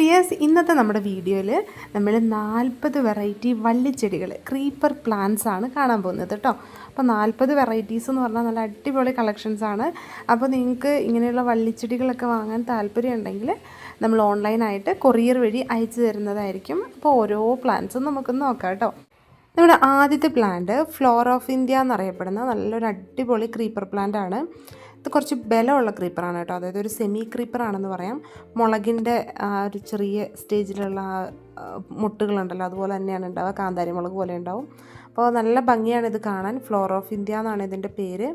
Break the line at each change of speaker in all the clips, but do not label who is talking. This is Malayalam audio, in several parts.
ഡിയേഴ്സ് ഇന്നത്തെ നമ്മുടെ വീഡിയോയിൽ നമ്മൾ നാൽപ്പത് വെറൈറ്റി വള്ളിച്ചെടികൾ ക്രീപ്പർ പ്ലാന്റ്സ് ആണ് കാണാൻ പോകുന്നത് കേട്ടോ അപ്പോൾ നാൽപ്പത് വെറൈറ്റീസ് എന്ന് പറഞ്ഞാൽ നല്ല അടിപൊളി കളക്ഷൻസ് ആണ് അപ്പോൾ നിങ്ങൾക്ക് ഇങ്ങനെയുള്ള വള്ളിച്ചെടികളൊക്കെ വാങ്ങാൻ താല്പര്യം ഉണ്ടെങ്കിൽ നമ്മൾ ഓൺലൈനായിട്ട് കൊറിയർ വഴി അയച്ചു തരുന്നതായിരിക്കും. അപ്പോൾ ഓരോ പ്ലാന്റ്സും നമുക്ക് നോക്കാം കേട്ടോ നമ്മുടെ ആദ്യത്തെ പ്ലാന്റ് ഫ്ലോർ ഓഫ് ഇന്ത്യ എന്നറിയപ്പെടുന്ന നല്ലൊരു അടിപൊളി ക്രീപ്പർ പ്ലാന്റ് ആണ് ഇത് കുറച്ച് ബലമുള്ള ക്രീപ്പറാണ് കേട്ടോ. അതായത് ഒരു സെമി ക്രീപ്പറാണെന്ന് പറയാം. മുളകിന്റെ ആ ഒരു ചെറിയ സ്റ്റേജിലുള്ള ആ, മുട്ടുകളുണ്ടല്ലോ. അതുപോലെ തന്നെയാണ് ഉണ്ടാവുക. കാന്താരി മുളക് പോലെ ഉണ്ടാവും. അപ്പോൾ നല്ല ഭംഗിയാണ് ഇത് കാണാൻ. ഫ്ലോർ ഓഫ് ഇന്ത്യ എന്നാണ് ഇതിന്റെ പേര്.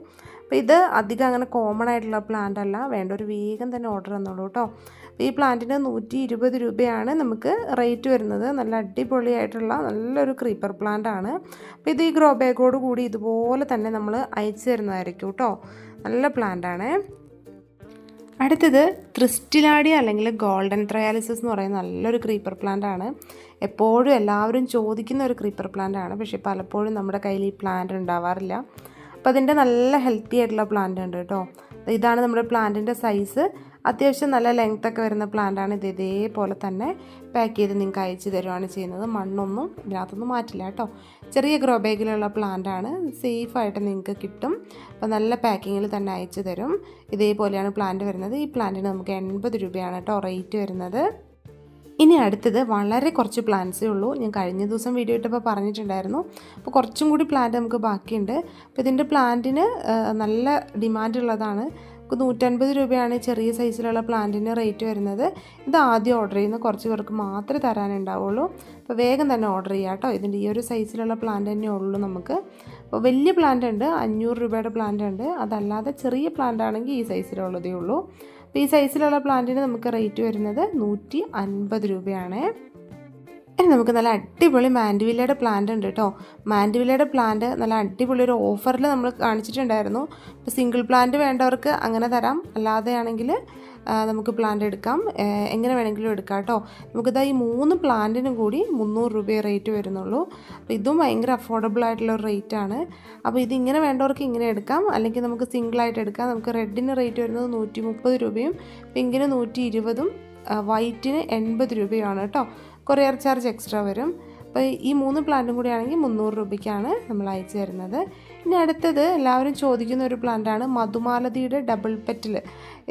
അപ്പോൾ ഇത് അധികം അങ്ങനെ കോമൺ ആയിട്ടുള്ള പ്ലാന്റ് അല്ല. വേണ്ട ഒരു വേഗം തന്നെ ഓർഡർ തന്നോളൂ കേട്ടോ. ഈ പ്ലാന്റിന് നൂറ്റി ഇരുപത് രൂപയാണ് നമുക്ക് റേറ്റ് വരുന്നത്. നല്ല അടിപൊളിയായിട്ടുള്ള നല്ലൊരു ക്രീപ്പർ പ്ലാന്റ് ആണ്. അപ്പോൾ ഇത് ഈ ഗ്രോ ബാഗോട് കൂടി ഇതുപോലെ തന്നെ നമ്മൾ അയച്ചു തരുന്നതായിരിക്കും കേട്ടോ. നല്ല പ്ലാന്റ് ആണ്. അടുത്തത് ക്രിസ്റ്റിലാടി അല്ലെങ്കിൽ ഗോൾഡൻ ത്രയാലിസിസ് എന്ന് പറയുന്ന നല്ലൊരു ക്രീപ്പർ പ്ലാന്റ് ആണ്. എപ്പോഴും എല്ലാവരും ചോദിക്കുന്ന ഒരു ക്രീപ്പർ പ്ലാന്റ് ആണ്. പക്ഷേ പലപ്പോഴും നമ്മുടെ കയ്യിൽ ഈ പ്ലാന്റ് ഉണ്ടാവാറില്ല. അപ്പോൾ അതിന്റെ നല്ല ഹെൽത്തി ആയിട്ടുള്ള പ്ലാന്റ് ഉണ്ട് കേട്ടോ. ഇതാണ് നമ്മുടെ പ്ലാന്റിന്റെ സൈസ് അത്യാവശ്യം നല്ല ലെങ്ത് ഒക്കെ വരുന്ന പ്ലാന്റാണ് ഇത് ഇതേപോലെ തന്നെ പാക്ക് ചെയ്ത് നിങ്ങൾക്ക് അയച്ചു തരുവാണ് ചെയ്യുന്നത്. മണ്ണൊന്നും ഇതിനകത്തൊന്നും മാറ്റില്ല കേട്ടോ. ചെറിയ ഗ്രോ ബാഗിലുള്ള പ്ലാന്റാണ് സേഫായിട്ട് നിങ്ങൾക്ക് കിട്ടും. അപ്പോൾ നല്ല പാക്കിങ്ങിൽ തന്നെ അയച്ചു തരും. ഇതേപോലെയാണ് പ്ലാന്റ് വരുന്നത്. ഈ പ്ലാന്റിന് നമുക്ക് എൺപത് രൂപയാണ് കേട്ടോ റേറ്റ് വരുന്നത്. ഇനി അടുത്തത് വളരെ കുറച്ച് പ്ലാന്റ്സേ ഉള്ളൂ. ഞാൻ കഴിഞ്ഞ ദിവസം വീഡിയോ ഇട്ടപ്പോൾ പറഞ്ഞിട്ടുണ്ടായിരുന്നു. അപ്പോൾ കുറച്ചും കൂടി പ്ലാന്റ് നമുക്ക് ബാക്കിയുണ്ട്. അപ്പോൾ ഇതിന്റെ പ്ലാന്റിന് നല്ല ഡിമാൻഡ് ഉള്ളതാണ്. നൂറ്റൻപത് രൂപയാണ് ചെറിയ സൈസിലുള്ള പ്ലാന്റിന് റേറ്റ് വരുന്നത്. ഇത് ആദ്യം ഓർഡർ ചെയ്യുന്ന കുറച്ച് പേർക്ക് മാത്രമേ തരാനുണ്ടാവുള്ളൂ. അപ്പോൾ വേഗം തന്നെ ഓർഡർ ചെയ്യാം കേട്ടോ ഇതിന്റെ ഈ ഒരു സൈസിലുള്ള പ്ലാന്റ് തന്നെ ഉള്ളൂ നമുക്ക്. അപ്പോൾ വലിയ പ്ലാന്റ് ഉണ്ട്. അഞ്ഞൂറ് രൂപയുടെ പ്ലാന്റ് ഉണ്ട്. അതല്ലാതെ ചെറിയ പ്ലാന്റ് ആണെങ്കിൽ ഈ സൈസിലുള്ളതേ ഉള്ളൂ. അപ്പോൾ ഈ സൈസിലുള്ള പ്ലാന്റിന് നമുക്ക് റേറ്റ് വരുന്നത് നൂറ്റി അൻപത് രൂപയാണ്. ഇനി നമുക്ക് നല്ല അടിപൊളി മാൻഡുവില്ലയുടെ പ്ലാന്റ് ഉണ്ട് കേട്ടോ. മാൻഡുവില്ലയുടെ പ്ലാന്റ് നല്ല അടിപൊളി ഒരു ഓഫറിൽ നമ്മൾ കാണിച്ചിട്ടുണ്ടായിരുന്നു. ഇപ്പോൾ സിംഗിൾ പ്ലാന്റ് വേണ്ടവർക്ക് അങ്ങനെ തരാം. അല്ലാതെയാണെങ്കിൽ നമുക്ക് പ്ലാന്റ് എടുക്കാം. എങ്ങനെ വേണമെങ്കിലും എടുക്കാം കേട്ടോ. നമുക്കിതാ ഈ മൂന്ന് പ്ലാന്റിനും കൂടി മുന്നൂറ് രൂപയെ റേറ്റ് വരുന്നുള്ളൂ. അപ്പോൾ ഇതും ഭയങ്കര അഫോർഡബിൾ ആയിട്ടുള്ള ഒരു റേറ്റ് ആണ്. അപ്പോൾ ഇത് ഇങ്ങനെ വേണ്ടവർക്ക് ഇങ്ങനെ എടുക്കാം. അല്ലെങ്കിൽ നമുക്ക് സിംഗിളായിട്ട് എടുക്കാം. നമുക്ക് റെഡിന് റേറ്റ് വരുന്നത് നൂറ്റി മുപ്പത് രൂപയും പിങ്കിന് നൂറ്റി ഇരുപതും വൈറ്റിന് എൺപത് രൂപയാണ് കേട്ടോ. കൊറിയർ ചാർജ് എക്സ്ട്രാ വരും. അപ്പോൾ ഈ മൂന്ന് പ്ലാന്റും കൂടി ആണെങ്കിൽ മുന്നൂറ് രൂപയ്ക്കാണ് നമ്മൾ അയച്ചു തരുന്നത്. ഇനി അടുത്തത് എല്ലാവരും ചോദിക്കുന്ന ഒരു പ്ലാന്റാണ് മധുമാലതിയുടെ ഡബിൾ പെറ്റിൽ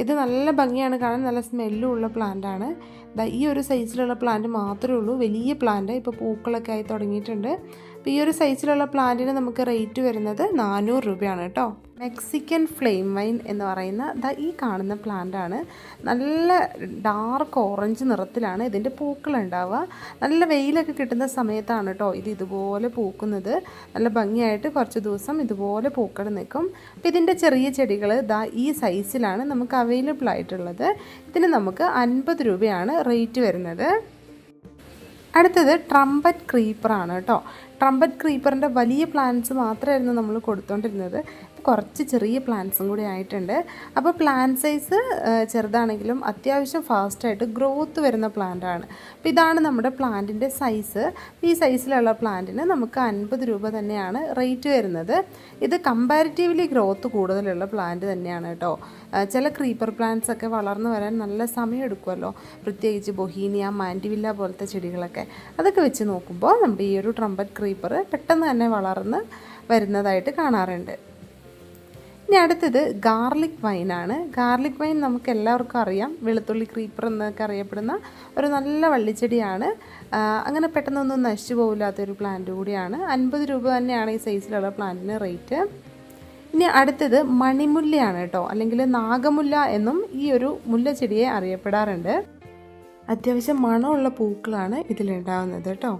ഇത് നല്ല ഭംഗിയാണ് കാണാൻ നല്ല സ്മെല്ലും ഉള്ള പ്ലാന്റാണ്. ഈ ഒരു സൈസിലുള്ള പ്ലാന്റ് മാത്രമേ ഉള്ളൂ വലിയ പ്ലാന്റ്. ഇപ്പോൾ പൂക്കളൊക്കെ ആയി തുടങ്ങിയിട്ടുണ്ട്. അപ്പോൾ ഈ ഒരു സൈസിലുള്ള പ്ലാന്റിന് നമുക്ക് റേറ്റ് വരുന്നത് നാനൂറ് രൂപയാണ് കേട്ടോ മെക്സിക്കൻ ഫ്ലെയിം വൈൻ എന്ന് പറയുന്ന ദാ ഈ കാണുന്ന പ്ലാന്റാണ് നല്ല ഡാർക്ക് ഓറഞ്ച് നിറത്തിലാണ് ഇതിന്റെ പൂക്കൾ ഉണ്ടാവുക. നല്ല വെയിലൊക്കെ കിട്ടുന്ന സമയത്താണ് കേട്ടോ ഇത് ഇതുപോലെ പൂക്കുന്നത്. നല്ല ഭംഗിയായിട്ട് കുറച്ച് ദിവസം ഇതുപോലെ പൂക്കൾ നിൽക്കും. അപ്പോൾ ഇതിന്റെ ചെറിയ ചെടികൾ ദാ ഈ സൈസിലാണ് നമുക്ക് അവൈലബിൾ ആയിട്ടുള്ളത്. ഇതിന് നമുക്ക് അൻപത് രൂപയാണ് റേറ്റ് വരുന്നത്. അടുത്തത് ട്രംപറ്റ് ക്രീപ്പറാണ് കേട്ടോ. ട്രംപറ്റ് ക്രീപ്പറിന്റെ വലിയ പ്ലാന്റ്സ് മാത്രമായിരുന്നു നമ്മൾ കൊടുത്തുകൊണ്ടിരുന്നത് കുറച്ച് ചെറിയ പ്ലാന്റ്സും കൂടി ആയിട്ടുണ്ട്. അപ്പോൾ പ്ലാന്റ് സൈസ് ചെറുതാണെങ്കിലും അത്യാവശ്യം ഫാസ്റ്റായിട്ട് ഗ്രോത്ത് വരുന്ന പ്ലാന്റാണ് അപ്പോൾ ഇതാണ് നമ്മുടെ പ്ലാന്റിന്റെ സൈസ് ഈ സൈസിലുള്ള പ്ലാന്റിന് നമുക്ക് അൻപത് രൂപ തന്നെയാണ് റേറ്റ് വരുന്നത്. ഇത് കമ്പാരിറ്റീവ്ലി ഗ്രോത്ത് കൂടുതലുള്ള പ്ലാന്റ് തന്നെയാണ് കേട്ടോ. ചില ക്രീപ്പർ പ്ലാന്റ്സ് ഒക്കെ വളർന്നു വരാൻ നല്ല സമയം എടുക്കുമല്ലോ. പ്രത്യേകിച്ച് ബൊഹീനിയ മാൻഡിവില്ല പോലത്തെ ചെടികളൊക്കെ. അതൊക്കെ വെച്ച് നോക്കുമ്പോൾ നമ്മുടെ ഈ ഒരു ട്രംപറ്റ് ക്രീപ്പർ പെട്ടെന്ന് തന്നെ വളർന്ന് വരുന്നതായിട്ട് കാണാറുണ്ട്. ഇനി അടുത്തത് ഗാർലിക് വൈനാണ്. ഗാർലിക് വൈൻ നമുക്ക് എല്ലാവർക്കും അറിയാം. വെളുത്തുള്ളി ക്രീപ്പർ എന്നൊക്കെ അറിയപ്പെടുന്ന ഒരു നല്ല വള്ളിച്ചെടിയാണ്. അങ്ങനെ പെട്ടെന്നൊന്നും നശിച്ചു പോകില്ലാത്തൊരു പ്ലാന്റ് കൂടിയാണ്. അൻപത് രൂപ തന്നെയാണ് ഈ സൈസിലുള്ള പ്ലാന്റിന് റേറ്റ്. ഇനി അടുത്തത് മണിമുല്ലയാണ് കേട്ടോ. അല്ലെങ്കിൽ നാഗമുല്ല എന്നും ഈ ഒരു മുല്ല ചെടിയെ അറിയപ്പെടാറുണ്ട്. അത്യാവശ്യം മണമുള്ള പൂക്കളാണ് ഇതിലുണ്ടാകുന്നത് കേട്ടോ.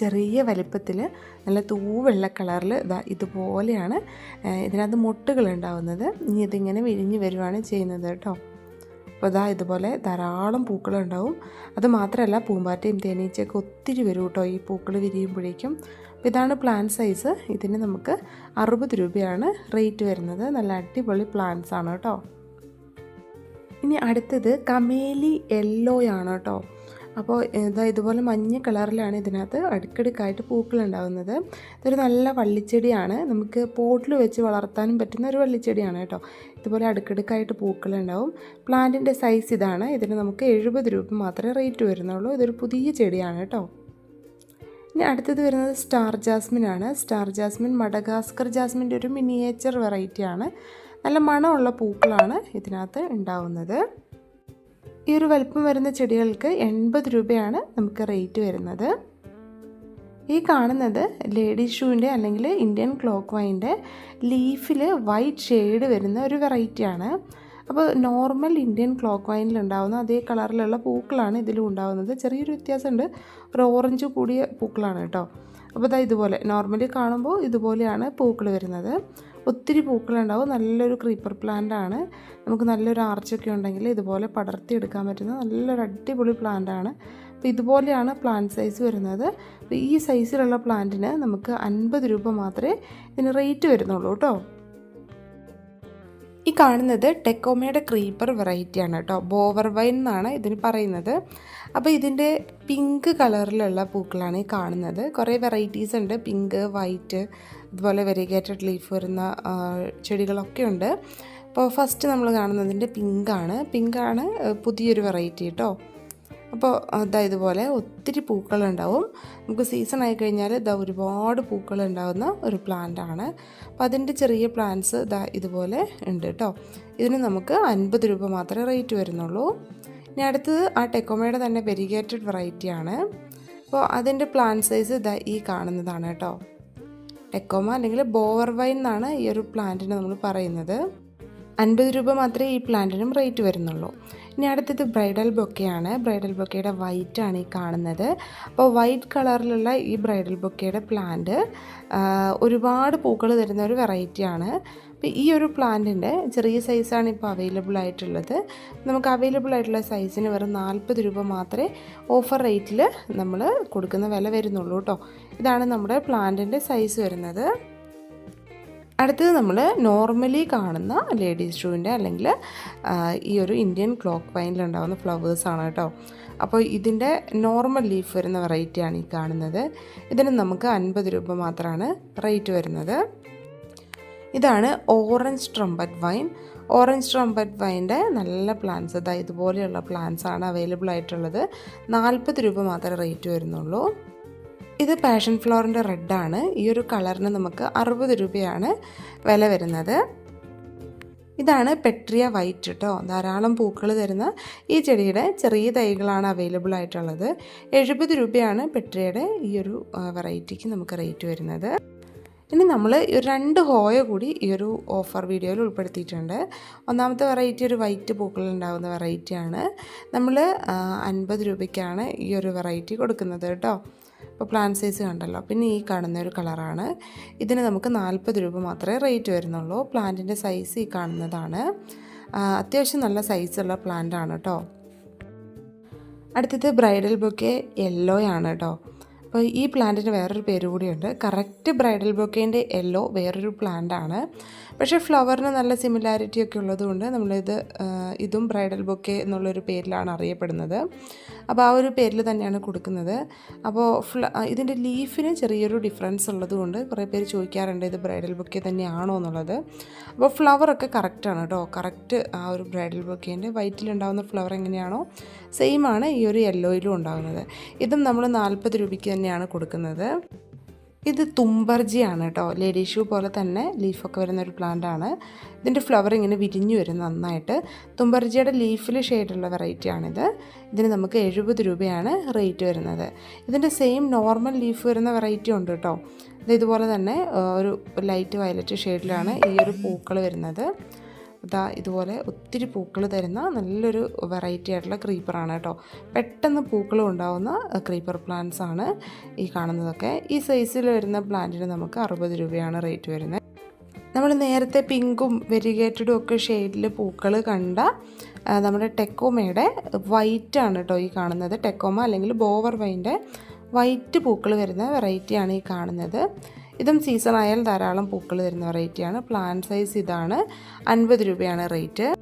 ചെറിയ വലിപ്പത്തിൽ നല്ല തൂവെള്ള കളറിൽ ഇതാ ഇതുപോലെയാണ് ഇതിനകത്ത് മുട്ടുകൾ ഉണ്ടാവുന്നത് ഇനി ഇതിങ്ങനെ വിരിഞ്ഞ് വരുവാണ് ചെയ്യുന്നത് കേട്ടോ. അപ്പോൾ ഇതാ ഇതുപോലെ ധാരാളം പൂക്കളുണ്ടാവും. അത് മാത്രമല്ല പൂമ്പാറ്റയും തേനീച്ചയൊക്കെ ഒത്തിരി വരും കേട്ടോ ഈ പൂക്കൾ വിരിയുമ്പോഴേക്കും. അപ്പോൾ ഇതാണ് പ്ലാൻ സൈസ് ഇതിന് നമുക്ക് അറുപത് രൂപയാണ് റേറ്റ് വരുന്നത്. നല്ല അടിപൊളി പ്ലാന്റ്സ് ആണ് കേട്ടോ. ഇനി അടുത്തത് കമേലി യെല്ലോയാണ് കേട്ടോ. അപ്പോൾ ഇതാ ഇതുപോലെ മഞ്ഞ കളറിലാണ് ഇതിനകത്ത് അടുക്കടുക്കായിട്ട് പൂക്കൾ ഉണ്ടാകുന്നത് ഇതൊരു നല്ല വള്ളിച്ചെടിയാണ്. നമുക്ക് പോട്ടിൽ വെച്ച് വളർത്താനും പറ്റുന്ന ഒരു വള്ളിച്ചെടിയാണ് കേട്ടോ. ഇതുപോലെ അടുക്കടുക്കായിട്ട് പൂക്കൾ ഉണ്ടാവും പ്ലാന്റിന്റെ സൈസ് ഇതാണ്. ഇതിന് നമുക്ക് എഴുപത് രൂപ മാത്രമേ റേറ്റ് വരുന്നുള്ളൂ. ഇതൊരു പുതിയ ചെടിയാണ് കേട്ടോ. ഇനി അടുത്തത് വരുന്നത് സ്റ്റാർ ജാസ്മിൻ ആണ്. സ്റ്റാർ ജാസ്മിൻ മഡഗാസ്കർ ജാസ്മിന്റെ ഒരു മിനിയേച്ചർ വെറൈറ്റിയാണ്. നല്ല മണമുള്ള പൂക്കളാണ് ഇതിനകത്ത് ഉണ്ടാവുന്നത്. ഈ ഒരു വലിപ്പം വരുന്ന ചെടികൾക്ക് എൺപത് രൂപയാണ് നമുക്ക് റേറ്റ് വരുന്നത്. ഈ കാണുന്നത് ലേഡി ഷൂവിന്റെ അല്ലെങ്കിൽ ഇന്ത്യൻ ക്ലോക്ക് വൈന്റെ ലീഫിൽ വൈറ്റ് ഷെയ്ഡ് വരുന്ന ഒരു വെറൈറ്റിയാണ് അപ്പോൾ നോർമൽ ഇന്ത്യൻ ക്ലോക്ക് വൈനിൽ ഉണ്ടാകുന്ന അതേ കളറിലുള്ള പൂക്കളാണ് ഇതിലും ഉണ്ടാകുന്നത് ചെറിയൊരു വ്യത്യാസമുണ്ട്. ഒരു ഓറഞ്ച് കൂടിയ പൂക്കളാണ് കേട്ടോ. അപ്പോൾ ഇതാ ഇതുപോലെ. നോർമലി കാണുമ്പോൾ ഇതുപോലെയാണ് പൂക്കൾ വരുന്നത്. ഒത്തിരി പൂക്കളുണ്ടാവും. നല്ലൊരു ക്രീപ്പർ പ്ലാന്റ് ആണ്. നമുക്ക് നല്ലൊരു ആർച്ചൊക്കെ ഉണ്ടെങ്കിൽ ഇതുപോലെ പടർത്തി എടുക്കാൻ പറ്റുന്ന നല്ലൊരു അടിപൊളി പ്ലാന്റ് ആണ്. അപ്പോൾ ഇതുപോലെയാണ് പ്ലാന്റ് സൈസ് വരുന്നത്. അപ്പോൾ ഈ സൈസിലുള്ള പ്ലാന്റിന് നമുക്ക് അൻപത് രൂപ മാത്രമേ ഇതിന് റേറ്റ് വരുന്നുള്ളൂ കേട്ടോ. ഈ കാണുന്നത് ടെക്കോമയുടെ ക്രീപ്പർ വെറൈറ്റിയാണ് കേട്ടോ. ബോവർ വൈൻ എന്നാണ് ഇതിന് പറയുന്നത്. അപ്പോൾ ഇതിന്റെ പിങ്ക് കളറിലുള്ള പൂക്കളാണ് ഈ കാണുന്നത്. കുറേ വെറൈറ്റീസ് ഉണ്ട്. പിങ്ക് വൈറ്റ് അതുപോലെ വെരിഗേറ്റഡ് ലീഫ് വരുന്ന ചെടികളൊക്കെ ഉണ്ട്. അപ്പോൾ ഫസ്റ്റ് നമ്മൾ കാണുന്നതിന്റെ പിങ്കാണ്. പിങ്കാണ് പുതിയൊരു വെറൈറ്റി കേട്ടോ അപ്പോൾ അതാ ഇതുപോലെ ഒത്തിരി പൂക്കളുണ്ടാവും. നമുക്ക് സീസൺ ആയി കഴിഞ്ഞാൽ ഇതാ ഒരുപാട് പൂക്കൾ ഉണ്ടാകുന്ന ഒരു പ്ലാന്റ് ആണ്. അപ്പോൾ അതിന്റെ ചെറിയ പ്ലാന്റ്സ് ഇതാ ഇതുപോലെ ഉണ്ട് കേട്ടോ ഇതിന് നമുക്ക് അൻപത് രൂപ മാത്രമേ റേറ്റ് വരുന്നുള്ളൂ. ഇനി അടുത്തത് ആ ടെക്കോമയുടെ തന്നെ വെരിഗേറ്റഡ് വെറൈറ്റിയാണ് അപ്പോൾ അതിന്റെ പ്ലാന്റ് സൈസ് ഇതാ ഈ കാണുന്നതാണ് കേട്ടോ ടെക്കോമ അല്ലെങ്കിൽ ബോവർ വൈൻ എന്നാണ് ഈ ഒരു പ്ലാന്റിന് നമ്മൾ പറയുന്നത്. അൻപത് രൂപ മാത്രമേ ഈ പ്ലാന്റിനും റേറ്റ് വരുന്നുള്ളൂ. ഇനി അടുത്തത് ബ്രൈഡൽ ബൊക്കെയാണ്. ബ്രൈഡൽ ബൊക്കയുടെ വൈറ്റ് ആണ് ഈ കാണുന്നത്. അപ്പോൾ വൈറ്റ് കളറിലുള്ള ഈ ബ്രൈഡൽ ബൊക്കയുടെ പ്ലാന്റ് ഒരുപാട് പൂക്കൾ തരുന്ന ഒരു വെറൈറ്റിയാണ് അപ്പോൾ ഈ ഒരു പ്ലാന്റിന്റെ ചെറിയ സൈസാണ് ഇപ്പോൾ അവൈലബിൾ ആയിട്ടുള്ളത്. നമുക്ക് അവൈലബിൾ ആയിട്ടുള്ള സൈസിന് വെറും നാൽപ്പത് രൂപ മാത്രമേ ഓഫർ റേറ്റിൽ നമ്മൾ കൊടുക്കുന്ന വില വരുന്നുള്ളൂ കേട്ടോ. ഇതാണ് നമ്മുടെ പ്ലാന്റിന്റെ സൈസ് വരുന്നത്. അടുത്തത് നമ്മൾ നോർമലി കാണുന്ന ലേഡീസ് ഷൂവിന്റെ അല്ലെങ്കിൽ ഈ ഒരു ഇന്ത്യൻ ക്ലോക്ക് വൈനിലുണ്ടാകുന്ന ഫ്ലവേഴ്സാണ് കേട്ടോ. അപ്പോൾ ഇതിന്റെ നോർമൽ ലീഫ് വരുന്ന വെറൈറ്റിയാണ് ഈ കാണുന്നത്. ഇതിന് നമുക്ക് അൻപത് രൂപ മാത്രമാണ് റേറ്റ് വരുന്നത്. ഇതാണ് orange trumpet vine orange trumpet വൈന്റെ നല്ല പ്ലാൻസ് അതായത് ഇതുപോലെയുള്ള പ്ലാൻസ് ആണ് അവൈലബിൾ ആയിട്ടുള്ളത്. നാൽപ്പത് രൂപ മാത്രമേ റേറ്റ് വരുന്നുള്ളൂ. ഇത് പാഷൻ ഫ്ലോറിന്റെ റെഡാണ് ഈ ഒരു കളറിന് നമുക്ക് അറുപത് രൂപയാണ് വില വരുന്നത്. ഇതാണ് പെട്രിയ വൈറ്റ് കേട്ടോ ധാരാളം പൂക്കൾ തരുന്ന ഈ ചെടിയുടെ ചെറിയ തൈകളാണ് അവൈലബിൾ ആയിട്ടുള്ളത്. എഴുപത് രൂപയാണ് പെട്രിയയുടെ ഈ ഒരു വെറൈറ്റിക്ക് നമുക്ക് റേറ്റ് വരുന്നത്. ഇനി നമ്മൾ രണ്ട് ഹോയ കൂടി ഈ ഒരു ഓഫർ വീഡിയോയിൽ ഉൾപ്പെടുത്തിയിട്ടുണ്ട്. ഒന്നാമത്തെ വെറൈറ്റി ഒരു വൈറ്റ് പൂക്കൾ ഉണ്ടാകുന്ന വെറൈറ്റിയാണ് നമ്മൾ അൻപത് രൂപയ്ക്കാണ് ഈ ഒരു വെറൈറ്റി കൊടുക്കുന്നത് കേട്ടോ. അപ്പോൾ പ്ലാൻ സൈസ് കണ്ടല്ലോ. പിന്നെ ഈ കാണുന്ന ഒരു കളറാണ് ഇതിന് നമുക്ക് നാൽപ്പത് രൂപ മാത്രമേ റേറ്റ് വരുന്നുള്ളൂ. പ്ലാന്റിന്റെ സൈസ് ഈ കാണുന്നതാണ്. അത്യാവശ്യം നല്ല സൈസുള്ള പ്ലാന്റ് ആണ് കേട്ടോ. അടുത്തത് ബ്രൈഡൽ ബൊക്കെ യെല്ലോ ആണ് കേട്ടോ. അപ്പോൾ ഈ പ്ലാന്റിന് വേറൊരു പേര് കൂടിയുണ്ട്. കറക്റ്റ് ബ്രൈഡൽ ബൊക്കേന്റെ യെല്ലോ വേറൊരു പ്ലാന്റ് ആണ്. പക്ഷേ ഫ്ലവറിന് നല്ല സിമിലാരിറ്റി ഒക്കെ ഉള്ളതുകൊണ്ട് നമ്മളിത് ഇതും ബ്രൈഡൽ ബൊക്കെ എന്നുള്ളൊരു പേരിലാണ് അറിയപ്പെടുന്നത്. അപ്പോൾ ആ ഒരു പേരിൽ തന്നെയാണ് കൊടുക്കുന്നത്. അപ്പോൾ ഫ്ല ഇതിന്റെ ലീഫിന് ചെറിയൊരു ഡിഫറൻസ് ഉള്ളതുകൊണ്ട് കുറേ പേര് ചോദിക്കാറുണ്ട് ഇത് ബ്രൈഡൽ ബൊക്കെ തന്നെയാണോ എന്നുള്ളത്. അപ്പോൾ ഫ്ലവറൊക്കെ കറക്റ്റാണ് കേട്ടോ കറക്റ്റ് ആ ഒരു ബ്രൈഡൽ ബൊക്കേന്റെ വൈറ്റിലുണ്ടാകുന്ന ഫ്ലവർ എങ്ങനെയാണോ സെയിം ആണ് ഈ ഒരു യെല്ലോയിലും ഉണ്ടാകുന്നത് ഇതും നമ്മൾ നാൽപ്പത് രൂപയ്ക്ക് തന്നെയാണ് കൊടുക്കുന്നത്. ഇത് തുമ്പർജിയാണ് കേട്ടോ ലേഡി ഷൂ പോലെ തന്നെ ലീഫൊക്കെ വരുന്ന ഒരു പ്ലാന്റ് ആണ്. ഇതിന്റെ ഫ്ലവർ ഇങ്ങനെ വിരിഞ്ഞു വരും നന്നായിട്ട്. തുമ്പർജിയുടെ ലീഫിൽ ഷെയ്ഡുള്ള വെറൈറ്റിയാണിത് ഇതിന് നമുക്ക് എഴുപത് രൂപയാണ് റേറ്റ് വരുന്നത്. ഇതിന്റെ സെയിം നോർമൽ ലീഫ് വരുന്ന വെറൈറ്റി ഉണ്ട് കേട്ടോ ഇത് ഇതുപോലെ തന്നെ ഒരു ലൈറ്റ് വയലറ്റ് ഷെയ്ഡിലാണ് ഈ ഒരു പൂക്കൾ വരുന്നത്. ഇതാ ഇതുപോലെ ഒത്തിരി പൂക്കൾ തരുന്ന നല്ലൊരു വെറൈറ്റി ആയിട്ടുള്ള ക്രീപ്പറാണ് കേട്ടോ. പെട്ടെന്ന് പൂക്കളും ഉണ്ടാവുന്ന ക്രീപ്പർ പ്ലാന്റ്സ് ആണ് ഈ കാണുന്നതൊക്കെ. ഈ സൈസിൽ വരുന്ന പ്ലാന്റിന് നമുക്ക് അറുപത് രൂപയാണ് റേറ്റ് വരുന്നത് നമ്മൾ നേരത്തെ പിങ്കും വെരിഗേറ്റഡും ഒക്കെ ഷെയ്ഡിൽ പൂക്കൾ കണ്ട നമ്മുടെ ടെക്കോമയുടെ വൈറ്റ് ആണ് കേട്ടോ ഈ കാണുന്നത്. ടെക്കോമ അല്ലെങ്കിൽ ബോവർ വൈന്റെ വൈറ്റ് പൂക്കൾ വരുന്ന വെറൈറ്റിയാണ് ഈ കാണുന്നത്. ഇതും സീസൺ ആയാൽ ധാരാളം പൂക്കൾ തരുന്ന വെറൈറ്റിയാണ് പ്ലാൻ സൈസ് ഇതാണ്. അൻപത് രൂപയാണ് റേറ്റ്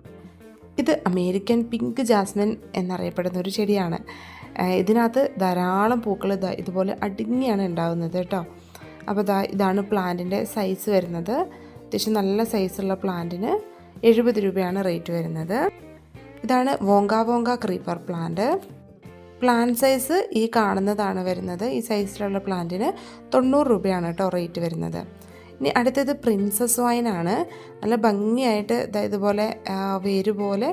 ഇത് അമേരിക്കൻ പിങ്ക് ജാസ്മിൻ എന്നറിയപ്പെടുന്ന ഒരു ചെടിയാണ്. ഇതിനകത്ത് ധാരാളം പൂക്കൾ ഇതുപോലെ അടുങ്ങിയാണ് ഉണ്ടാകുന്നത് കേട്ടോ. അപ്പോൾ ദാ ഇതാണ് പ്ലാന്റിന്റെ സൈസ് വരുന്നത്. അത്യാവശ്യം നല്ല സൈസുള്ള പ്ലാന്റിന് എഴുപത് രൂപയാണ് റേറ്റ് വരുന്നത്. ഇതാണ് wonga wonga creeper plant plant size ഈ കാണുന്നതാണ് വരുന്നത്. ഈ സൈസിലുള്ള പ്ലാന്റിന് തൊണ്ണൂറ് രൂപയാണ് കേട്ടോ റേറ്റ് വരുന്നത്. ഇനി അടുത്തത് പ്രിൻസസ് വൈനാണ് നല്ല ഭംഗിയായിട്ട് ഇതുപോലെ വേര് പോലെ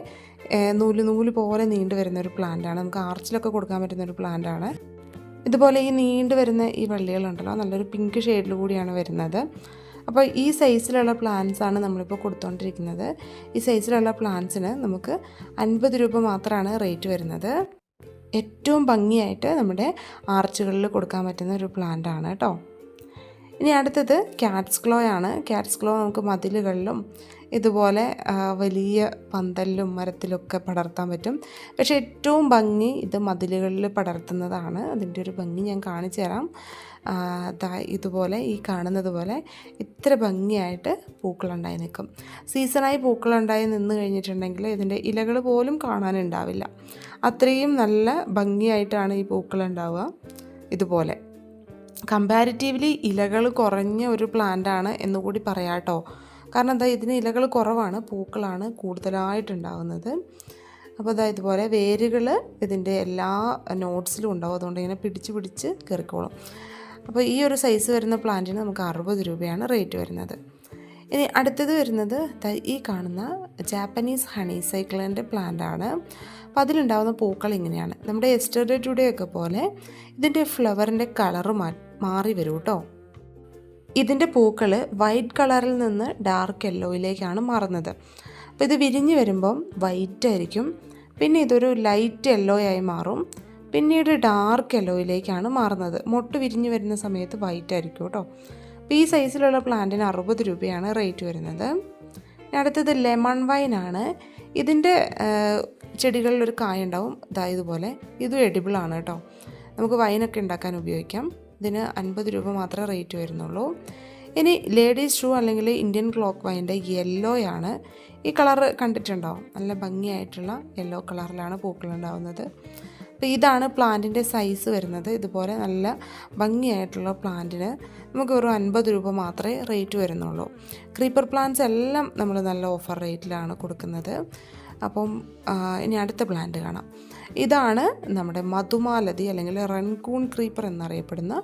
നൂൽ നൂൽ പോലെ നീണ്ടു വരുന്ന ഒരു പ്ലാന്റാണ് നമുക്ക് ആർച്ചിലൊക്കെ കൊടുക്കാൻ പറ്റുന്ന ഒരു പ്ലാന്റാണ് ഇതുപോലെ ഈ നീണ്ടു വരുന്ന ഈ വള്ളികളുണ്ടല്ലോ നല്ലൊരു പിങ്ക് ഷെയ്ഡിൽ കൂടിയാണ് വരുന്നത്. അപ്പോൾ ഈ സൈസിലുള്ള പ്ലാന്റ്സ് ആണ് നമ്മളിപ്പോൾ കൊടുത്തുകൊണ്ടിരിക്കുന്നത് ഈ സൈസിലുള്ള പ്ലാന്റ്സിന് നമുക്ക് അൻപത് രൂപ മാത്രമാണ് റേറ്റ് വരുന്നത്. ഏറ്റവും ഭംഗിയായിട്ട് നമ്മുടെ ആർച്ചുകളിൽ കൊടുക്കാൻ പറ്റുന്ന ഒരു പ്ലാന്റ് ആണ് കേട്ടോ ഇനി അടുത്തത് ക്യാറ്റ്സ് ക്ലോ ആണ്. ക്യാറ്റ്സ് ക്ലോ നമുക്ക് മതിലുകളിലും ഇതുപോലെ വലിയ പന്തലിലും മരത്തിലൊക്കെ പടർത്താൻ പറ്റും. പക്ഷേ ഏറ്റവും ഭംഗി ഇത് മതിലുകളിൽ പടർത്തുന്നതാണ്. അതിന്റെ ഒരു ഭംഗി ഞാൻ കാണിച്ചു തരാം ഇതുപോലെ ഈ കാണുന്നത് പോലെ ഇത്ര ഭംഗിയായിട്ട് പൂക്കളുണ്ടായി നിൽക്കും. സീസണായി പൂക്കളുണ്ടായി നിന്ന് കഴിഞ്ഞിട്ടുണ്ടെങ്കിൽ ഇതിന്റെ ഇലകൾ പോലും കാണാനുണ്ടാവില്ല. അത്രയും നല്ല ഭംഗിയായിട്ടാണ് ഈ പൂക്കളുണ്ടാവുക. ഇതുപോലെ. കമ്പാരിറ്റീവ്ലി ഇലകൾ കുറഞ്ഞ ഒരു പ്ലാന്റാണ് എന്നുകൂടി പറയാം കേട്ടോ കാരണം എന്താ ഇതിന് ഇലകൾ കുറവാണ് പൂക്കളാണ് കൂടുതലായിട്ടുണ്ടാകുന്നത് അപ്പോൾ അതാ ഇതുപോലെ വേരുകൾ ഇതിന്റെ എല്ലാ നോട്ട്സിലും ഉണ്ടാവും. അതുകൊണ്ട് ഇങ്ങനെ പിടിച്ച് പിടിച്ച് കയറിക്കോളും. അപ്പോൾ ഈ ഒരു സൈസ് വരുന്ന പ്ലാന്റിന് നമുക്ക് അറുപത് രൂപയാണ് റേറ്റ് വരുന്നത്. ഇനി അടുത്തത് വരുന്നത് ഈ കാണുന്ന ജാപ്പനീസ് ഹണി സൈക്കിളിന്റെ പ്ലാന്റ് ആണ്. അപ്പോൾ അതിലുണ്ടാകുന്ന പൂക്കൾ ഇങ്ങനെയാണ്. നമ്മുടെ എസ്റ്റർഡേ ടുഡേ ഒക്കെ പോലെ ഇതിന്റെ ഫ്ലവറിന്റെ കളറ് മാറി വരും കേട്ടോ. ഇതിന്റെ പൂക്കൾ വൈറ്റ് കളറിൽ നിന്ന് ഡാർക്ക് യെല്ലോയിലേക്കാണ് മാറുന്നത്. അപ്പോൾ ഇത് വിരിഞ്ഞ് വരുമ്പം വൈറ്റ് ആയിരിക്കും. പിന്നെ ഇതൊരു ലൈറ്റ് യെല്ലോ ആയി മാറും. പിന്നീട് ഡാർക്ക് യെല്ലോയിലേക്കാണ് മാറുന്നത്. മൊട്ട് വിരിഞ്ഞു വരുന്ന സമയത്ത് വൈറ്റ് ആയിരിക്കും കേട്ടോ. അപ്പോൾ ഈ സൈസിലുള്ള പ്ലാന്റിന് അറുപത് രൂപയാണ് റേറ്റ് വരുന്നത്. അടുത്തത് ലെമൺ വൈൻ ആണ്. ഇതിന്റെ ചെടികളിൽ ഒരു കായ ഉണ്ടാവും. ഇതാ ഇതുപോലെ. ഇതും എഡിബിൾ ആണ് കേട്ടോ. നമുക്ക് വൈനൊക്കെ ഉണ്ടാക്കാൻ ഉപയോഗിക്കാം. ഇതിന് അൻപത് രൂപ മാത്രമേ റേറ്റ് വരുന്നുള്ളൂ. ഇനി ലേഡീസ് ഷൂ അല്ലെങ്കിൽ ഇന്ത്യൻ ക്ലോക്ക് വൈന്റെ യെല്ലോ ആണ്. ഈ കളർ കണ്ടിട്ടുണ്ടോ? നല്ല ഭംഗിയായിട്ടുള്ള യെല്ലോ കളറിലാണ് പൂക്കൾ ഉണ്ടാവുന്നത്. അപ്പോൾ ഇതാണ് പ്ലാന്റിന്റെ സൈസ് വരുന്നത്. ഇതുപോലെ നല്ല ഭംഗിയായിട്ടുള്ള പ്ലാന്റിന് നമുക്ക് ഒരു അൻപത് രൂപ മാത്രമേ റേറ്റ് വരുന്നുള്ളൂ. ക്രീപ്പർ പ്ലാന്റ്സ് എല്ലാം നമ്മൾ നല്ല ഓഫർ റേറ്റിലാണ് കൊടുക്കുന്നത്. അപ്പം ഇനി അടുത്ത പ്ലാന്റ് കാണാം. ഇതാണ് നമ്മുടെ മധുമാലതി അല്ലെങ്കിൽ റൺകൂൺ ക്രീപ്പർ എന്നറിയപ്പെടുന്ന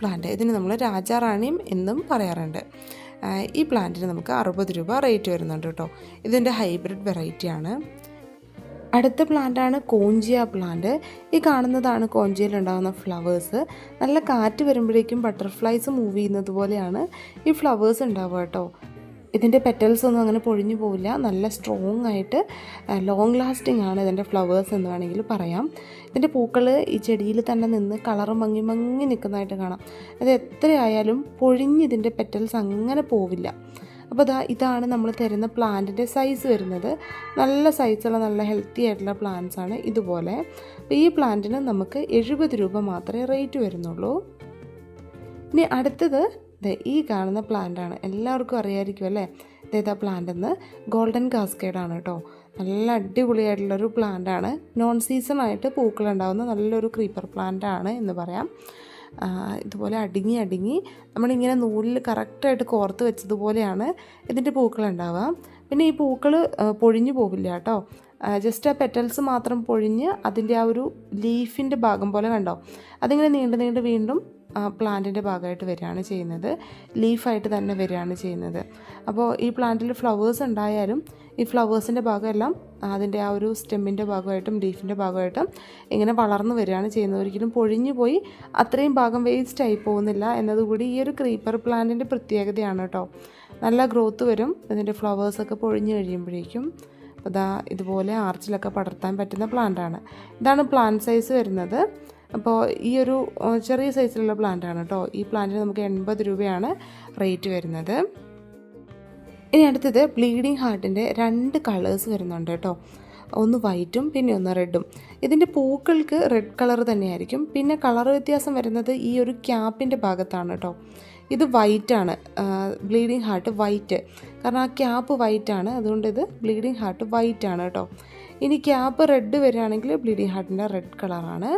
പ്ലാന്റ്. ഇതിന് നമ്മൾ രാജാറാണിയും എന്നും പറയാറുണ്ട്. ഈ പ്ലാന്റിന് നമുക്ക് അറുപത് രൂപ റേറ്റ് വരുന്നുണ്ട് കേട്ടോ. ഇതിന്റെ ഹൈബ്രിഡ് വെറൈറ്റിയാണ്. അടുത്ത പ്ലാന്റാണ് കോഞ്ചിയ പ്ലാന്റ് ഈ കാണുന്നതാണ് കോഞ്ചിയയിൽ ഉണ്ടാകുന്ന ഫ്ലവേഴ്സ് നല്ല കാറ്റ് വരുമ്പോഴേക്കും ബട്ടർഫ്ലൈസ് മൂവ് ചെയ്യുന്നത് പോലെയാണ് ഈ ഫ്ലവേഴ്സ് ഉണ്ടാവുക കേട്ടോ. ഇതിന്റെ പെറ്റൽസ് ഒന്നും അങ്ങനെ പൊഴിഞ്ഞു പോവില്ല. നല്ല സ്ട്രോങ് ആയിട്ട് ലോങ് ലാസ്റ്റിംഗ് ആണ് ഇതിന്റെ ഫ്ലവേഴ്സ് എന്ന് വേണമെങ്കിൽ പറയാം. ഇതിന്റെ പൂക്കൾ ഈ ചെടിയിൽ തന്നെ നിന്ന് കളർ മങ്ങി മങ്ങി നിൽക്കുന്നതായിട്ട് കാണാം. അത് എത്രയായാലും പൊഴിഞ്ഞ് ഇതിന്റെ പെറ്റൽസ് അങ്ങനെ പോവില്ല. അപ്പോൾ ഇതാ ഇതാണ് നമ്മൾ തരുന്ന പ്ലാന്റിന്റെ സൈസ് വരുന്നത്. നല്ല സൈസുള്ള നല്ല ഹെൽത്തി ആയിട്ടുള്ള പ്ലാന്റ്സ് ആണ് ഇതുപോലെ. അപ്പോൾ ഈ പ്ലാന്റിന് നമുക്ക് എഴുപത് രൂപ മാത്രമേ റേറ്റ് വരുന്നുള്ളൂ. ഇനി അടുത്തത് ദേ ഈ കാണുന്ന പ്ലാന്റാണ് എല്ലാവർക്കും അറിയാമായിരിക്കും അല്ലേ? ഇതേതാ പ്ലാന്റ് എന്ന് ഗോൾഡൻ കാസ്കേഡാണ് കേട്ടോ. നല്ല അടിപൊളിയായിട്ടുള്ളൊരു പ്ലാന്റാണ് നോൺ സീസൺ ആയിട്ട് പൂക്കളുണ്ടാകുന്ന നല്ലൊരു ക്രീപ്പർ പ്ലാന്റാണ് എന്ന് പറയാം. ഇതുപോലെ അടുങ്ങി അടുങ്ങി നമ്മളിങ്ങനെ നൂലിൽ കറക്റ്റായിട്ട് കോർത്ത് വെച്ചതുപോലെയാണ് ഇതിന്റെ പൂക്കൾ ഉണ്ടാവുക പിന്നെ ഈ പൂക്കൾ പൊഴിഞ്ഞു പോവില്ല കേട്ടോ. ജസ്റ്റ് ആ പെറ്റൽസ് മാത്രം പൊഴിഞ്ഞ് അതിന്റെ ആ ഒരു ലീഫിന്റെ ഭാഗം പോലെ കണ്ടോ? അതിങ്ങനെ നീണ്ട് നീണ്ട് വീണ്ടും പ്ലാന്റിന്റെ ഭാഗമായിട്ട് വരികയാണ് ചെയ്യുന്നത്. ലീഫായിട്ട് തന്നെ വരികയാണ് ചെയ്യുന്നത്. അപ്പോൾ ഈ പ്ലാന്റിൽ ഫ്ലവേഴ്സ് ഉണ്ടായാലും ഈ ഫ്ലവേഴ്സിന്റെ ഭാഗമെല്ലാം അതിന്റെ ആ ഒരു സ്റ്റെമ്മിന്റെ ഭാഗമായിട്ടും ലീഫിന്റെ ഭാഗമായിട്ടും ഇങ്ങനെ വളർന്നു വരികയാണ് ചെയ്യുന്നത്. ഒരിക്കലും പൊഴിഞ്ഞു പോയി അത്രയും ഭാഗം വേസ്റ്റ് ആയി പോകുന്നില്ല എന്നതുകൂടി ഈ ഒരു ക്രീപ്പർ പ്ലാന്റിന്റെ പ്രത്യേകതയാണ് കേട്ടോ. നല്ല ഗ്രോത്ത് വരും. ഇതിന്റെ ഫ്ലവേഴ്സൊക്കെ പൊഴിഞ്ഞു കഴിയുമ്പോഴേക്കും അപ്പോൾ ഇതാ ഇതുപോലെ ആർച്ചിലൊക്കെ പടർത്താൻ പറ്റുന്ന പ്ലാന്റാണ് ഇതാണ് പ്ലാന്റ് സൈസ് വരുന്നത്. അപ്പോൾ ഈ ഒരു ചെറിയ സൈസിലുള്ള പ്ലാന്റാണ് കേട്ടോ. ഈ പ്ലാന്റിന് നമുക്ക് എൺപത് രൂപയാണ് റേറ്റ് വരുന്നത്. ഇനി അടുത്തത് ബ്ലീഡിങ് ഹാർട്ടിന്റെ രണ്ട് കളേഴ്സ് വരുന്നുണ്ട് കേട്ടോ. ഒന്ന് വൈറ്റും പിന്നെ ഒന്ന് റെഡും ഇതിന്റെ പൂക്കൾക്ക് റെഡ് കളർ തന്നെയായിരിക്കും. പിന്നെ കളർ വ്യത്യാസം വരുന്നത് ഈ ഒരു ക്യാപ്പിന്റെ ഭാഗത്താണ് കേട്ടോ. ഇത് വൈറ്റാണ് ബ്ലീഡിങ് ഹാർട്ട് വൈറ്റ് കാരണം ആ ക്യാപ്പ് വൈറ്റാണ് അതുകൊണ്ട് ഇത് ബ്ലീഡിങ് ഹാർട്ട് വൈറ്റാണ് കേട്ടോ. ഇനി ക്യാപ്പ് റെഡ് വരികയാണെങ്കിൽ ബ്ലീഡിങ് ഹാർട്ടിന്റെ റെഡ് കളറാണ്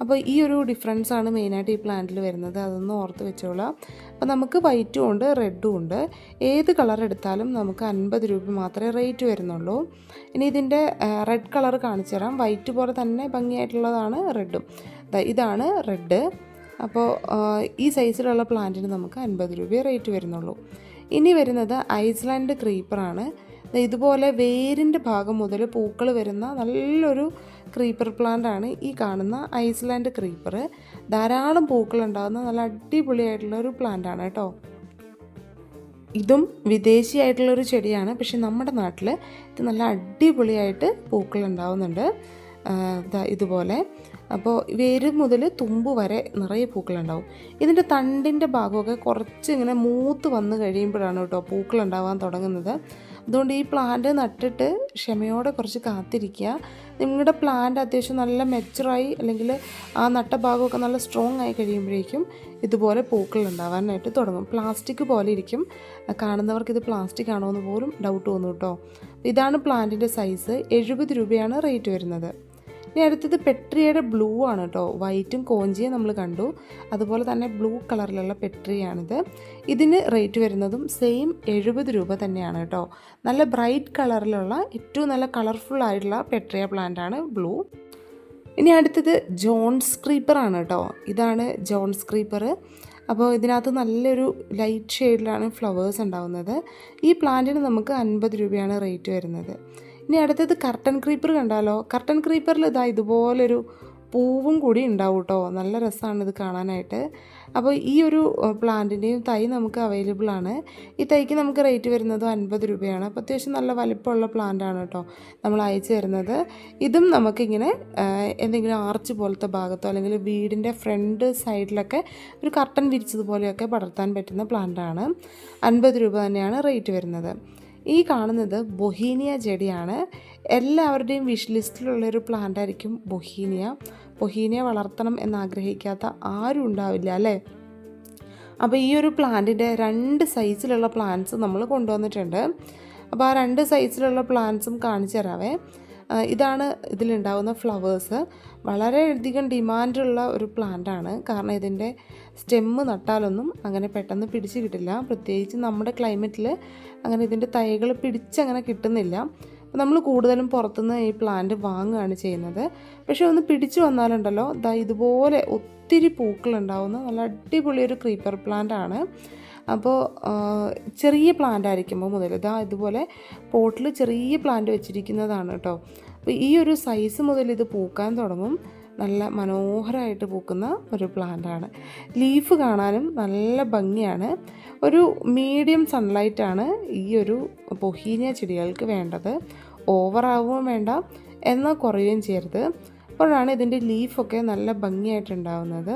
അപ്പോൾ ഈ ഒരു ഡിഫറൻസ് ആണ് മെയിനായിട്ട് ഈ പ്ലാന്റിൽ വരുന്നത്. അതൊന്ന് ഓർത്ത് വെച്ചോളാം. അപ്പോൾ നമുക്ക് വൈറ്റും ഉണ്ട് റെഡും ഉണ്ട്. ഏത് കളർ എടുത്താലും നമുക്ക് അൻപത് രൂപ മാത്രമേ റേറ്റ് വരുന്നുള്ളൂ. ഇനി ഇതിന്റെ റെഡ് കളർ കാണിച്ചു തരാം. വൈറ്റ് പോലെ തന്നെ ഭംഗിയായിട്ടുള്ളതാണ് റെഡും ഇതാണ് റെഡ് അപ്പോൾ ഈ സൈസിലുള്ള പ്ലാന്റിന് നമുക്ക് അൻപത് രൂപയെ റേറ്റ് വരുന്നുള്ളൂ. ഇനി വരുന്നത് ഐസ്ലാൻഡ് ക്രീപ്പറാണ് ഇതുപോലെ വേരിന്റെ ഭാഗം മുതൽ പൂക്കൾ വരുന്ന നല്ലൊരു ക്രീപ്പർ പ്ലാന്റ് ആണ് ഈ കാണുന്ന ഐസ്ലാൻഡ് ക്രീപ്പർ ധാരാളം പൂക്കൾ ഉണ്ടാകുന്ന നല്ല അടിപൊളിയായിട്ടുള്ള ഒരു പ്ലാന്റ് ആണ് കേട്ടോ. ഇതും വിദേശിയായിട്ടുള്ളൊരു ചെടിയാണ്. പക്ഷെ നമ്മുടെ നാട്ടിൽ ഇത് നല്ല അടിപൊളിയായിട്ട് പൂക്കൾ ഉണ്ടാവുന്നുണ്ട്. ദാ ഇതുപോലെ. അപ്പോൾ വേര് മുതൽ തുമ്പ് വരെ നിറയെ പൂക്കളുണ്ടാവും ഇതിന്റെ തണ്ടിന്റെ ഭാഗമൊക്കെ കുറച്ച് ഇങ്ങനെ മൂത്ത് വന്ന് കഴിയുമ്പോഴാണ് കേട്ടോ പൂക്കളുണ്ടാവാൻ തുടങ്ങുന്നത്. അതുകൊണ്ട് ഈ പ്ലാന്റ് നട്ടിട്ട് ക്ഷമയോടെ കുറച്ച് കാത്തിരിക്കുക. നിങ്ങളുടെ പ്ലാന്റ് അത്യാവശ്യം നല്ല മെച്ചറായി അല്ലെങ്കിൽ ആ നട്ട ഭാഗമൊക്കെ നല്ല സ്ട്രോങ് ആയി കഴിയുമ്പോഴേക്കും ഇതുപോലെ പൂക്കൾ ഉണ്ടാവാനായിട്ട് തുടങ്ങും. പ്ലാസ്റ്റിക് പോലെ ഇരിക്കും. കാണുന്നവർക്ക് ഇത് പ്ലാസ്റ്റിക് ആണോ എന്ന് പോലും ഡൗട്ട് തോന്നും കേട്ടോ ഇതാണ് പ്ലാന്റിന്റെ സൈസ് എഴുപത് രൂപയാണ് റേറ്റ് വരുന്നത്. ഇനി അടുത്തത് പെട്രിയയുടെ ബ്ലൂ ആണ് കേട്ടോ. വൈറ്റും കോഞ്ചിയും നമ്മൾ കണ്ടു. അതുപോലെ തന്നെ ബ്ലൂ കളറിലുള്ള പെട്രിയാണിത്. ഇതിന് റേറ്റ് വരുന്നതും സെയിം എഴുപത് രൂപ തന്നെയാണ് കേട്ടോ. നല്ല ബ്രൈറ്റ് കളറിലുള്ള ഏറ്റവും നല്ല കളർഫുൾ ആയിട്ടുള്ള പെട്രിയ പ്ലാന്റ് ആണ് ബ്ലൂ ഇനി അടുത്തത് ജോൺസ് ക്രീപ്പർ ആണ് കേട്ടോ. ഇതാണ് ജോൺസ് ക്രീപ്പർ അപ്പോൾ ഇതിനകത്ത് നല്ലൊരു ലൈറ്റ് ഷെയ്ഡിലാണ് ഫ്ലവേഴ്സ് ഉണ്ടാവുന്നത്. ഈ പ്ലാന്റിന് നമുക്ക് അൻപത് രൂപയാണ് റേറ്റ് വരുന്നത്. ഇനി അടുത്തത് കർട്ടൻ ക്രീപ്പർ കണ്ടാലോ? കർട്ടൻ ക്രീപ്പറിൽ ഇതാ ഇതുപോലൊരു പൂവും കൂടി ഉണ്ടാവും കേട്ടോ. നല്ല രസമാണ് ഇത് കാണാനായിട്ട്. അപ്പോൾ ഈ ഒരു പ്ലാന്റിന്റെയും തൈ നമുക്ക് അവൈലബിൾ ആണ്. ഈ തൈക്ക് നമുക്ക് റേറ്റ് വരുന്നത് അൻപത് രൂപയാണ്. അപ്പോൾ അത്യാവശ്യം നല്ല വലിപ്പമുള്ള പ്ലാന്റ് ആണ് കേട്ടോ നമ്മൾ അയച്ചു തരുന്നത്. ഇതും നമുക്കിങ്ങനെ എന്തെങ്കിലും ആർച്ച് പോലത്തെ ഭാഗത്തോ അല്ലെങ്കിൽ വീടിന്റെ ഫ്രണ്ട് സൈഡിലൊക്കെ ഒരു കർട്ടൻ വിരിച്ചതുപോലെയൊക്കെ പടർത്താൻ പറ്റുന്ന പ്ലാന്റ് ആണ്. അൻപത് രൂപ തന്നെയാണ് റേറ്റ് വരുന്നത്. ഈ കാണുന്നത് ബൊഹീനിയ ചെടിയാണ്. എല്ലാവരുടെയും വിഷ് ലിസ്റ്റിലുള്ളൊരു പ്ലാന്റ് ആയിരിക്കും ബൊഹീനിയ. ബൊഹീനിയ വളർത്തണം എന്നാഗ്രഹിക്കാത്ത ആരും ഉണ്ടാവില്ല അല്ലേ? അപ്പോൾ ഈ ഒരു പ്ലാന്റിന്റെ രണ്ട് സൈസിലുള്ള പ്ലാന്റ്സ് നമ്മൾ കൊണ്ടുവന്നിട്ടുണ്ട്. അപ്പോൾ ആ രണ്ട് സൈസിലുള്ള പ്ലാന്റ്സും കാണിച്ചു തരാവേ. ഇതാണ് ഇതിലുണ്ടാകുന്ന ഫ്ലവേഴ്സ് വളരെയധികം ഡിമാൻഡുള്ള ഒരു പ്ലാന്റാണ് കാരണം ഇതിന്റെ സ്റ്റെമ്മ് നട്ടാലൊന്നും അങ്ങനെ പെട്ടെന്ന് പിടിച്ച് കിട്ടില്ല. പ്രത്യേകിച്ച് നമ്മുടെ ക്ലൈമറ്റിൽ അങ്ങനെ ഇതിന്റെ തൈകൾ പിടിച്ചങ്ങനെ കിട്ടുന്നില്ല. നമ്മൾ കൂടുതലും പുറത്തുനിന്ന് ഈ പ്ലാന്റ് വാങ്ങുകയാണ് ചെയ്യുന്നത്. പക്ഷേ ഒന്ന് പിടിച്ചു വന്നാലുണ്ടല്ലോ ദാ ഇതുപോലെ ഒത്തിരി പൂക്കളുണ്ടാവുന്ന നല്ല അടിപൊളി ഒരു ക്രീപ്പർ പ്ലാന്റ് ആണ്. അപ്പോൾ ചെറിയ പ്ലാന്റ് ആയിരിക്കുമ്പോൾ മുതൽ ഇതാ ഇതുപോലെ പോട്ടിൽ ചെറിയ പ്ലാന്റ് വെച്ചിരിക്കുന്നതാണ് കേട്ടോ അപ്പോൾ ഈ ഒരു സൈസ് മുതൽ ഇത് പൂക്കാൻ തുടങ്ങും. നല്ല മനോഹരമായിട്ട് പൂക്കുന്ന ഒരു പ്ലാന്റാണ് ലീഫ് കാണാനും നല്ല ഭംഗിയാണ്. ഒരു മീഡിയം സൺലൈറ്റാണ് ഈ ഒരു പൊഹീനിയ ചെടികൾക്ക് വേണ്ടത്. ഓവറാവുകയും വേണ്ട എന്നാൽ കുറയുകയും ചെയ്യരുത്. അപ്പോഴാണ് ഇതിന്റെ ലീഫൊക്കെ നല്ല ഭംഗിയായിട്ടുണ്ടാവുന്നത്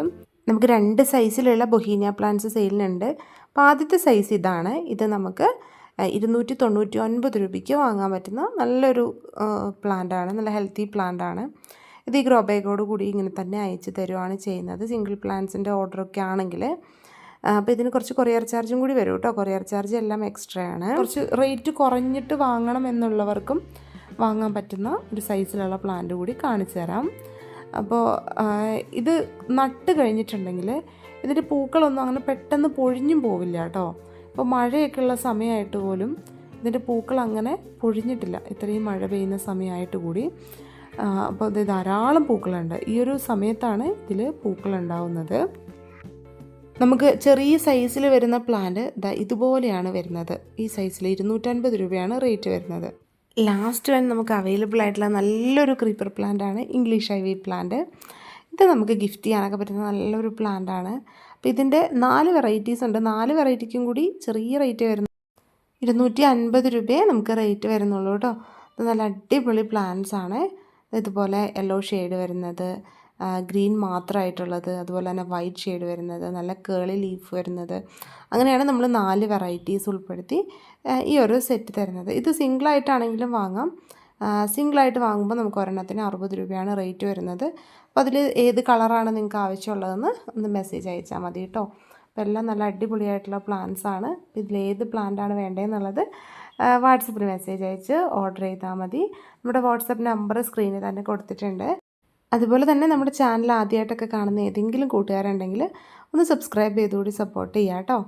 നമുക്ക് രണ്ട് സൈസിലുള്ള ബൊഹീനിയ പ്ലാന്റ്സ് സെയിലിനുണ്ട് അപ്പോൾ ആദ്യത്തെ സൈസ് ഇതാണ്. ഇത് നമുക്ക് ഇരുന്നൂറ്റി തൊണ്ണൂറ്റി ഒൻപത് രൂപയ്ക്ക് വാങ്ങാൻ പറ്റുന്ന നല്ലൊരു പ്ലാന്റാണ്. നല്ല ഹെൽത്തി പ്ലാന്റാണ്. ഇത് ഈ ഗ്രോ ബാഗോട് കൂടി ഇങ്ങനെ തന്നെ അയച്ചു തരുവാണ് ചെയ്യുന്നത്. സിംഗിൾ പ്ലാന്റ്സിന്റെ ഓർഡറൊക്കെ ആണെങ്കിൽ അപ്പോൾ ഇതിന് കുറച്ച് കൊറിയർ ചാർജും കൂടി വരും കേട്ടോ. കൊറിയർ ചാർജ് എല്ലാം എക്സ്ട്രാ ആണ് കുറച്ച് റേറ്റ് കുറഞ്ഞിട്ട് വാങ്ങണം എന്നുള്ളവർക്കും വാങ്ങാൻ പറ്റുന്ന ഒരു സൈസിലുള്ള പ്ലാന്റ് കൂടി കാണിച്ചു തരാം. അപ്പോൾ ഇത് നട്ട് കഴിഞ്ഞിട്ടുണ്ടെങ്കിൽ ഇതിന്റെ പൂക്കളൊന്നും അങ്ങനെ പെട്ടെന്ന് പൊഴിഞ്ഞും പോവില്ല കേട്ടോ. ഇപ്പോൾ മഴയൊക്കെ ഉള്ള സമയമായിട്ട് പോലും ഇതിന്റെ പൂക്കൾ അങ്ങനെ പൊഴിഞ്ഞിട്ടില്ല. ഇത്രയും മഴ പെയ്യുന്ന സമയമായിട്ട് കൂടി. അപ്പോൾ ഇത് ധാരാളം പൂക്കളുണ്ട്. ഈ ഒരു സമയത്താണ് ഇതിൽ പൂക്കളുണ്ടാവുന്നത് നമുക്ക് ചെറിയ സൈസിൽ വരുന്ന പ്ലാന്റ് ഇതുപോലെയാണ് വരുന്നത്. ഈ സൈസിൽ ഇരുന്നൂറ്റൻപത് രൂപയാണ് റേറ്റ് വരുന്നത്. ലാസ്റ്റ് വൺ നമുക്ക് അവൈലബിൾ ആയിട്ടുള്ള നല്ലൊരു ക്രീപ്പർ പ്ലാന്റ് ആണ് ഇംഗ്ലീഷ് ഐ വി പ്ലാന്റ്. ഇത് നമുക്ക് ഗിഫ്റ്റ് ചെയ്യാനൊക്കെ പറ്റുന്ന നല്ലൊരു പ്ലാന്റ് ആണ്. അപ്പോൾ ഇതിന്റെ നാല് വെറൈറ്റീസ് ഉണ്ട്. നാല് വെറൈറ്റിക്കും കൂടി ചെറിയ റേറ്റ് വരുന്നു. ഇരുന്നൂറ്റി അൻപത് രൂപയെ നമുക്ക് റേറ്റ് വരുന്നുള്ളൂ കേട്ടോ. ഇത് നല്ല അടിപൊളി പ്ലാന്റ്സ് ആണ്. ഇതുപോലെ യെല്ലോ ഷെയ്ഡ് വരുന്നത് ഗ്രീൻ മാത്രമായിട്ടുള്ളത് അതുപോലെ തന്നെ വൈറ്റ് ഷെയ്ഡ് വരുന്നത് നല്ല കേളി ലീഫ് വരുന്നത്. അങ്ങനെയാണ് നമ്മൾ നാല് വെറൈറ്റീസ് ഉൾപ്പെടുത്തി ഈ ഒരു സെറ്റ് തരുന്നത്. ഇത് സിംഗിളായിട്ടാണെങ്കിലും വാങ്ങാം. സിംഗിളായിട്ട് വാങ്ങുമ്പോൾ നമുക്ക് ഒരെണ്ണത്തിന് അറുപത് രൂപയാണ് റേറ്റ് വരുന്നത്. അപ്പോൾ അതിൽ ഏത് കളറാണ് നിങ്ങൾക്ക് ആവശ്യമുള്ളതെന്ന് ഒന്ന് മെസ്സേജ് അയച്ചാൽ മതി കേട്ടോ അപ്പോൾ എല്ലാം നല്ല അടിപൊളിയായിട്ടുള്ള പ്ലാന്റ്സ് ആണ്. ഇതിലേത് ആണ് വേണ്ടതെന്നുള്ളത് വാട്സപ്പിൽ മെസ്സേജ് അയച്ച് ഓർഡർ ചെയ്താൽ മതി. നമ്മുടെ വാട്സപ്പ് നമ്പർ സ്ക്രീനിൽ തന്നെ കൊടുത്തിട്ടുണ്ട്. അതുപോലെ തന്നെ നമ്മുടെ ചാനൽ ആദ്യമായിട്ടൊക്കെ കാണുന്ന ഏതെങ്കിലും കൂട്ടുകാരുണ്ടെങ്കിൽ ഒന്ന് സബ്സ്ക്രൈബ് ചെയ്തുകൂടി സപ്പോർട്ട് ചെയ്യാം കേട്ടോ